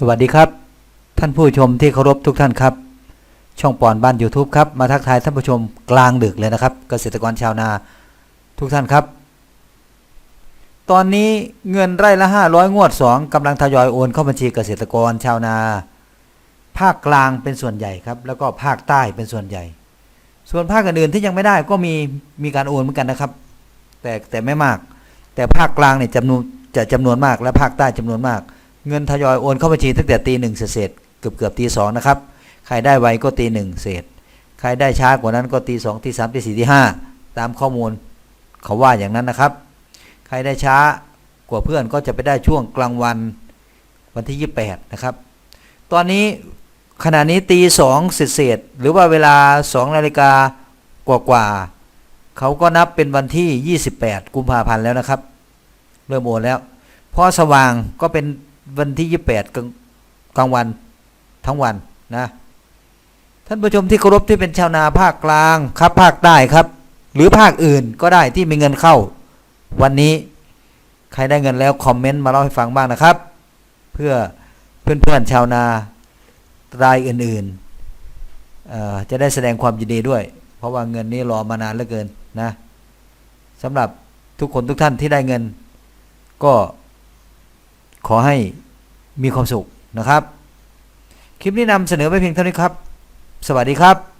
สวัสดีครับ ท่านผู้ชมที่เคารพทุกท่านครับ ช่องปอนบ้าน YouTube ครับ มาทักทายท่านผู้ชมกลางดึกเลยนะครับ เกษตรกรชาวนาทุกท่านครับ ตอนนี้เงินไร่ละ 500 งวด 2กำลังทยอยโอนเข้าบัญชีเกษตรกรชาวนา ภาคกลางเป็นส่วนใหญ่ครับ แล้วก็ภาคใต้เป็นส่วนใหญ่ ส่วนภาคอื่นๆที่ยังไม่ได้ก็มีมีการโอนเหมือนกันนะครับ แต่แต่ไม่มาก แต่ภาคกลางเนี่ยจำนวนจะจำนวนมากและภาคใต้จำนวนมาก เงินทยอยโอนเข้าบัญชีตั้งแต่ตีหนึ่งเศษเกือบเกือบตีสองนะครับ ใครได้ไวก็ตีหนึ่งเศษ ใครได้ช้ากว่านั้นก็ตีสองตีสามตีสี่ตีห้าตามข้อมูลเขาว่าอย่างนั้นนะครับ ใครได้ช้ากว่าเพื่อนก็จะไปได้ช่วงกลางวันวันที่ 28 นะครับ ตอนนี้ขณะนี้ตีสองเศษหรือว่าเวลา 2 นาฬิกากว่าๆเขาก็นับเป็นวันที่ 28 กุมภาพันธ์แล้วนะครับ เริ่มโอนแล้ว พอสว่างก็เป็น วันที่28กลางกลางวันทั้งวันนะ ท่านผู้ชมที่เคารพที่เป็นชาวนาภาคกลางครับ ภาคใต้ครับ หรือภาคอื่นก็ได้ที่มีเงินเข้า วันนี้ใครได้เงินแล้วคอมเมนต์มาเล่าให้ฟังบ้างนะครับ เพื่อเพื่อนๆชาวนารายอื่นๆจะได้แสดงความยินดีด้วย เพราะว่าเงินนี้รอมานานเหลือเกินนะสำหรับทุกคนทุกท่านที่ได้เงิน ก็ขอให้ มีความสุขนะครับ คลิปนี้นำเสนอไปเพียงเท่านี้ครับ สวัสดีครับ